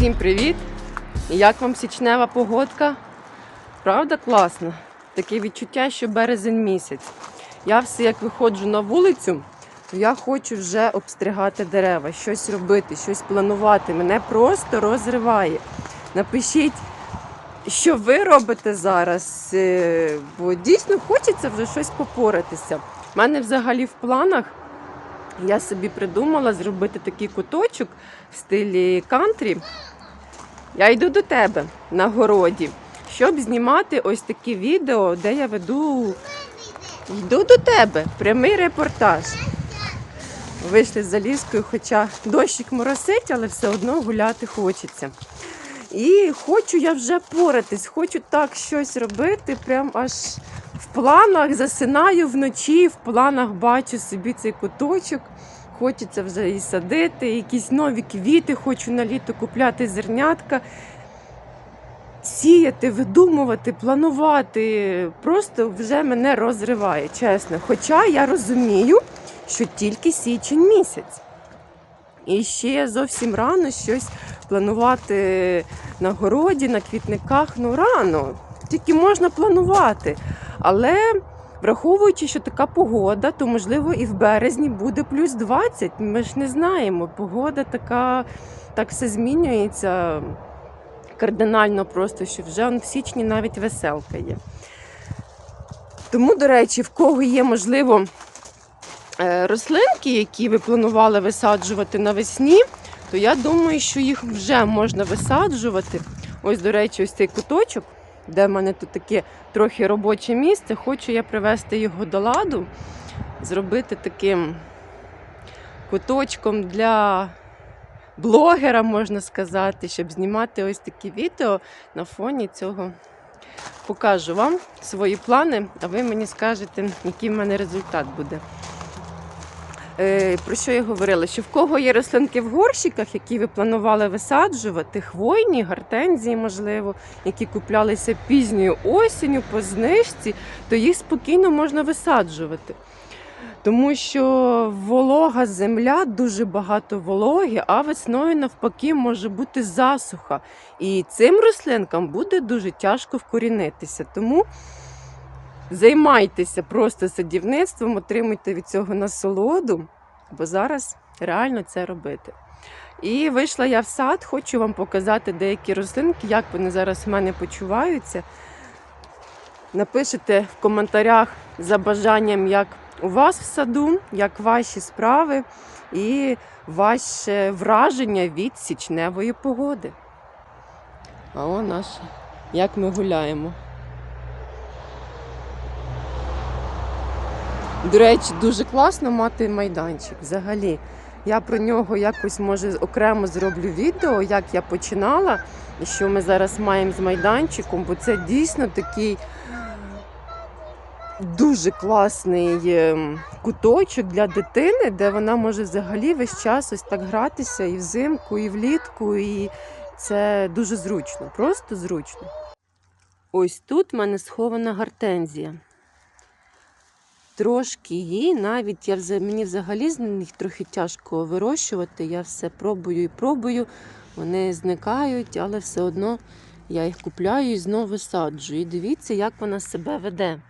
Всім привіт! Як вам січнева погодка? Правда класно? Таке відчуття, що березень місяць. Я все як виходжу на вулицю, то я хочу вже обстригати дерева, щось робити, щось планувати. Мене просто розриває. Напишіть, що ви робите зараз, е, бо дійсно хочеться вже щось попоратися. У мене взагалі в планах я собі придумала зробити такий куточок в стилі кантрі. Я йду до тебе на городі, щоб знімати ось такі відео, де я веду. Йду до тебе, прямий репортаж. Вийшли з залізкою, хоча дощик моросить, але все одно гуляти хочеться. І хочу я вже поратись, хочу так щось робити, прям аж в планах засинаю вночі, в планах бачу собі цей куточок. Хочеться вже і садити, якісь нові квіти, хочу на літо купляти зернятка. Сіяти, видумувати, планувати. Просто вже мене розриває, чесно. Хоча я розумію, що тільки січень місяць. І ще зовсім рано щось планувати на городі, на квітниках. Ну рано. Тільки можна планувати. Але враховуючи, що така погода, то можливо і в березні буде плюс 20. Ми ж не знаємо. Погода така, так все змінюється кардинально просто, що вже в січні навіть веселка є. Тому, до речі, в кого є, можливо, е, рослинки, які ви планували висаджувати навесні, то я думаю, що їх вже можна висаджувати. Ось, до речі, ось цей куточок, де в мене тут таке трохи робоче місце. Хочу я привести його до ладу, зробити таким куточком для блогера, можна сказати, щоб знімати ось такі відео на фоні цього. Покажу вам свої плани, а ви мені скажете, який в мене результат буде. Е, Про що я говорила? Що в кого є рослинки в горщиках, які ви планували висаджувати, хвойні, гортензії, можливо, які куплялися пізньою осінню по знижці, то їх спокійно можна висаджувати. Тому що волога земля, дуже багато вологи, а весною навпаки може бути засуха. І цим рослинкам буде дуже тяжко вкорінитися. Тому займайтеся просто садівництвом, отримуйте від цього насолоду, бо зараз реально це робити. І вийшла я в сад, хочу вам показати деякі рослинки, як вони зараз в мене почуваються. Напишите в коментарях за бажанням, як у вас в саду, як ваші справи і ваше враження від січневої погоди. А о наш, як ми гуляємо. До речі, дуже класно мати майданчик взагалі. Я про нього якось може окремо зроблю відео, як я починала і що ми зараз маємо з майданчиком, бо це дійсно такий дуже класний ем, куточок для дитини, де вона може взагалі весь час ось так гратися і взимку, і влітку, і це дуже зручно, просто зручно. Ось тут в мене схована гортензія. Трошки її, навіть я мені взагалі з них трохи тяжко вирощувати. Я все пробую і пробую. Вони зникають, але все одно я їх купляю і знову висаджую. І дивіться, як вона себе веде.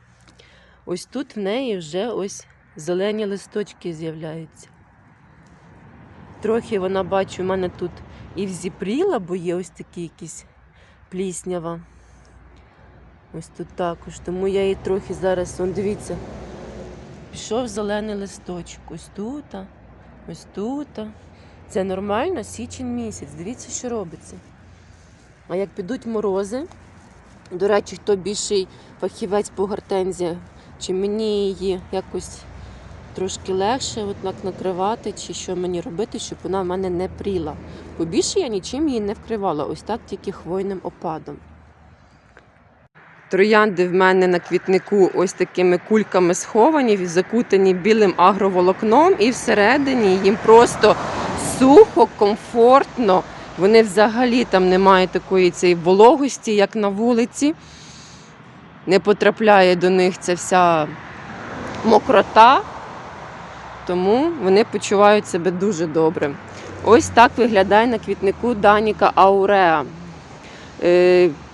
Ось тут в неї вже ось зелені листочки з'являються. Трохи вона бачу, в мене тут і взіпріла, бо є ось такі якісь пліснява. Ось тут також. Тому я її трохи зараз, он, дивіться, пішов зелений листочок. Ось тут, ось тут. Це нормально, січень місяць. Дивіться, що робиться. А як підуть морози, до речі, хто більший фахівець по гортензіях, чи мені її якось трошки легше от накривати, чи що мені робити, щоб вона в мене не пріла. Бо більше я нічим її не вкривала, ось так тільки хвойним опадом. Троянди в мене на квітнику ось такими кульками сховані, закутані білим агроволокном, і всередині їм просто сухо, комфортно. Вони взагалі там не мають такої цієї вологості, як на вулиці. Не потрапляє до них ця вся мокрота, тому вони почувають себе дуже добре. Ось так виглядає на квітнику Даніка Ауреа.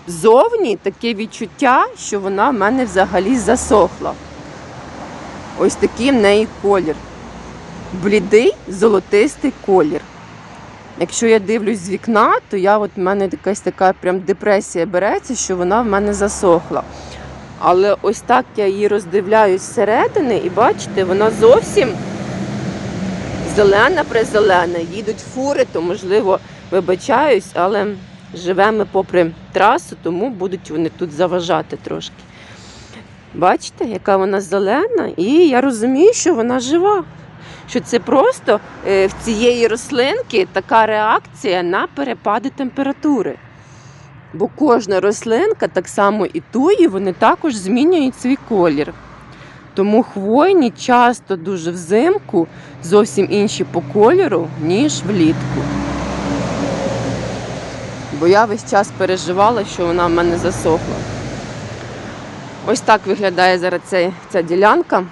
Зовні таке відчуття, що вона в мене взагалі засохла. Ось такий в неї колір. Блідий золотистий колір. Якщо я дивлюсь з вікна, то я от в мене якась така прям депресія береться, що вона в мене засохла. Але ось так я її роздивляюсь зсередини, і бачите, вона зовсім зелена призелена. Їдуть фури, то можливо вибачаюсь, але живемо попри трасу, тому будуть вони тут заважати трошки. Бачите, яка вона зелена, і я розумію, що вона жива. Що це просто е, в цієї рослинки така реакція на перепади температури. Бо кожна рослинка, так само і туї, вони також змінюють свій колір. Тому хвойні часто дуже взимку зовсім інші по кольору, ніж влітку. Бо я весь час переживала, що вона в мене засохла. Ось так виглядає зараз ця, ця ділянка.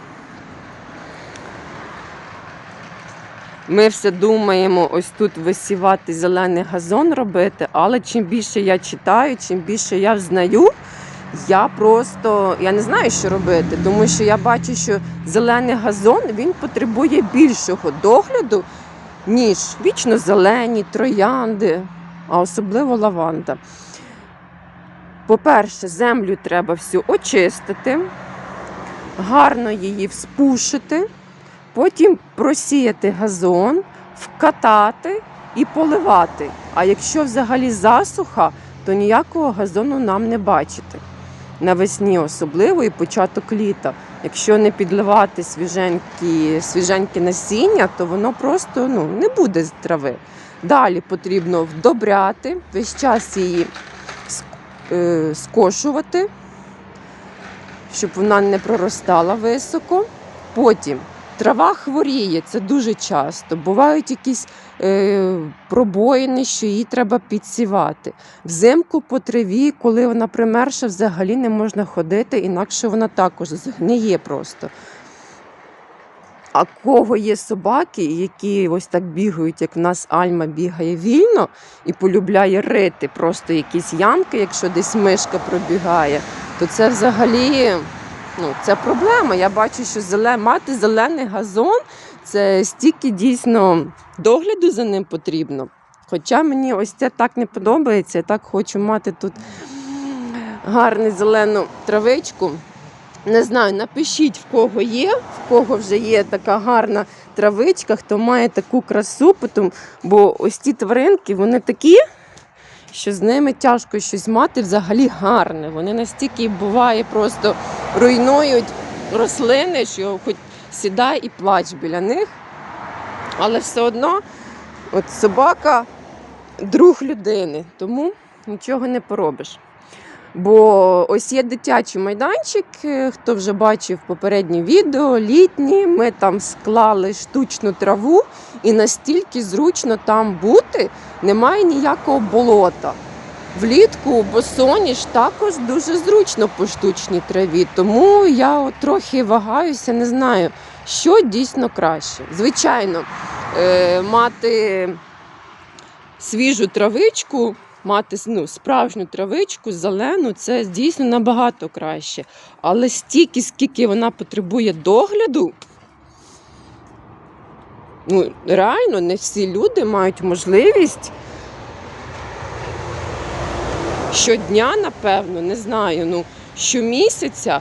Ми все думаємо ось тут висівати зелений газон робити, але чим більше я читаю, чим більше я взнаю, я просто я не знаю, що робити, тому що я бачу, що зелений газон він потребує більшого догляду, ніж вічно зелені, троянди, а особливо лаванда. По-перше, землю треба всю очистити, гарно її вспушити, потім просіяти газон, вкатати і поливати. А якщо взагалі засуха, то ніякого газону нам не бачити. Навесні особливо і початок літа. Якщо не підливати свіженькі, свіженьке насіння, то воно просто ну, не буде з трави. Далі потрібно вдобряти, весь час її е, скошувати, щоб вона не проростала високо. Потім трава хворіє, це дуже часто. Бувають якісь е, пробоїни, що її треба підсівати. Взимку по траві, коли вона примерша, взагалі не можна ходити, інакше вона також згниє просто. А кого є собаки, які ось так бігають, як в нас Альма бігає вільно і полюбляє рити просто якісь ямки, якщо десь мишка пробігає, то це взагалі ну, це проблема. Я бачу, що зеле... мати зелений газон це стільки дійсно догляду за ним потрібно. Хоча мені ось це так не подобається, я так хочу мати тут гарну зелену травичку. Не знаю, напишіть, в кого є, в кого вже є така гарна травичка, хто має таку красу, бо ось ті тваринки, вони такі, що з ними тяжко щось мати взагалі гарне. Вони настільки буває, просто руйнують рослини, що хоч сідай і плач біля них. Але все одно, от собака друг людини, тому нічого не поробиш. Бо ось є дитячий майданчик, е, хто вже бачив попередні відео, літні. Ми там склали штучну траву, і настільки зручно там бути, немає ніякого болота. Влітку босоніж також дуже зручно по штучній траві. Тому я трохи вагаюся, не знаю, що дійсно краще. Звичайно, е, мати свіжу травичку мати ну, справжню травичку, зелену, це дійсно набагато краще. Але стільки, скільки вона потребує догляду, ну, реально не всі люди мають можливість щодня, напевно, не знаю, ну, щомісяця,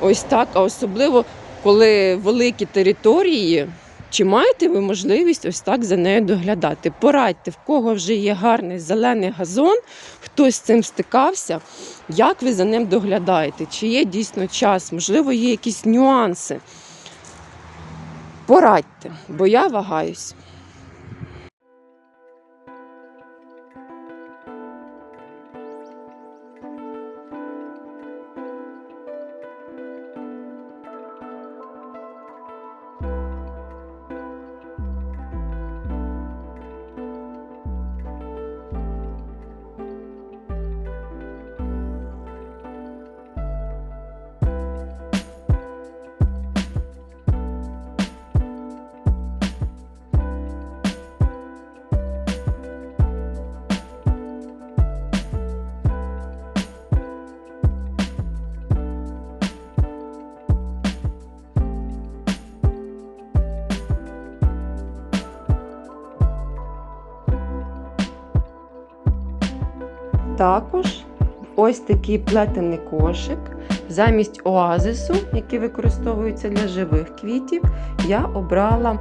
ось так, а особливо коли великі території. Чи маєте ви можливість ось так за нею доглядати? Порадьте, в кого вже є гарний зелений газон, хтось з цим стикався, як ви за ним доглядаєте? Чи є дійсно час? Можливо, є якісь нюанси. Порадьте, бо я вагаюсь. Також ось такий плетений кошик. Замість оазису, який використовується для живих квітів, я обрала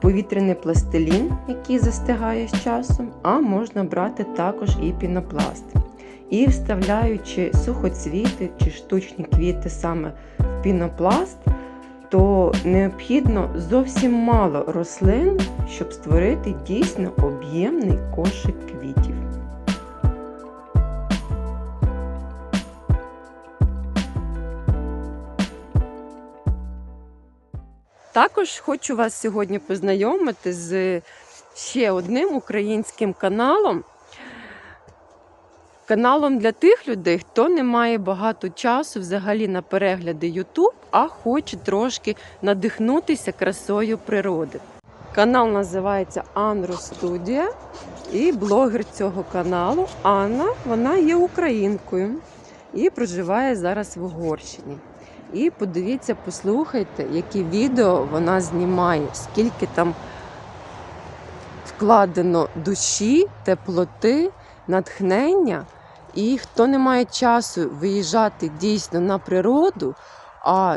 повітряний пластилін, який застигає з часом, а можна брати також і пінопласт. І вставляючи сухоцвіти чи штучні квіти саме в пінопласт, то необхідно зовсім мало рослин, щоб створити дійсно об'ємний кошик квітів. Також хочу вас сьогодні познайомити з ще одним українським каналом. Каналом для тих людей, хто не має багато часу взагалі на перегляди YouTube, а хоче трошки надихнутися красою природи. Канал називається Анро Студія. І блогер цього каналу Анна, вона є українкою і проживає зараз в Угорщині. І подивіться, послухайте, які відео вона знімає, скільки там вкладено душі, теплоти, натхнення. І хто не має часу виїжджати дійсно на природу, а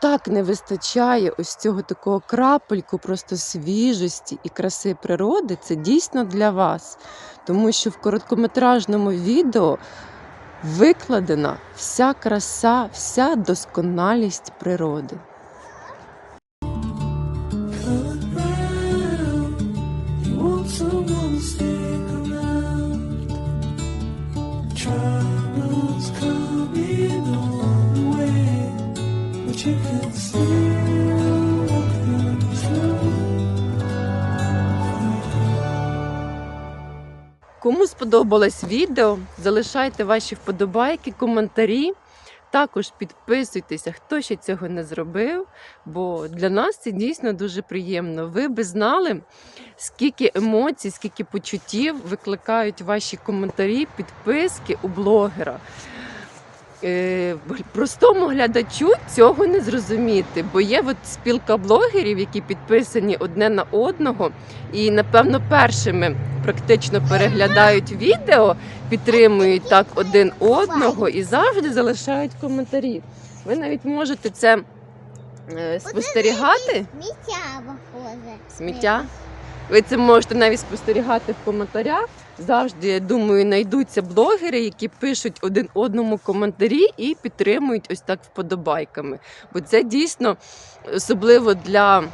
так не вистачає ось цього такого крапельку просто свіжості і краси природи, це дійсно для вас. Тому що в короткометражному відео викладена вся краса, вся досконалість природи. Сподобалось відео, залишайте ваші вподобайки, коментарі. Також підписуйтеся, хто ще цього не зробив, бо для нас це дійсно дуже приємно. Ви би знали, скільки емоцій, скільки почуттів викликають ваші коментарі, підписки у блогера. Е, Простому глядачу цього не зрозуміти, бо є от спілка блогерів, які підписані одне на одного, і напевно першими практично переглядають відео, підтримують так один одного і завжди залишають коментарі. Ви навіть можете це е, спостерігати. Сміття похоже. Сміття. Ви це можете навіть спостерігати в коментарях. Завжди, я думаю, знайдуться блогери, які пишуть один одному коментарі і підтримують ось так вподобайками. Бо це дійсно особливо для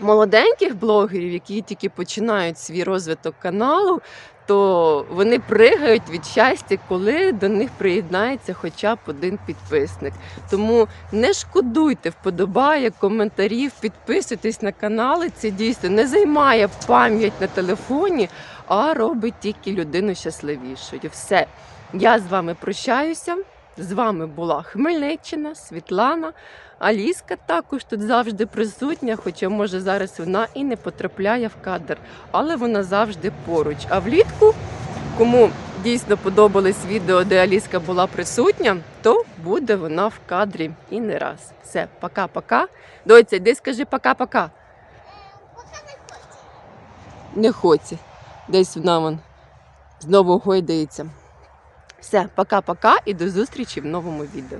молоденьких блогерів, які тільки починають свій розвиток каналу, то вони пригають від щастя, коли до них приєднається хоча б один підписник. Тому не шкодуйте вподобає, коментарів, підписуйтесь на канали. Це дійсно не займає пам'ять на телефоні, а робить тільки людину щасливішою. Все, я з вами прощаюся. З вами була Хмельниччина, Світлана. Аліска також тут завжди присутня, хоча може зараз вона і не потрапляє в кадр, але вона завжди поруч. А влітку, кому дійсно подобалось відео, де Аліска була присутня, то буде вона в кадрі і не раз. Все, пока-пока. Доця, йди скажи пока-пока. Не хоче. Десь вона вон знову гойдається. Все, пока-пока і до зустрічі в новому відео.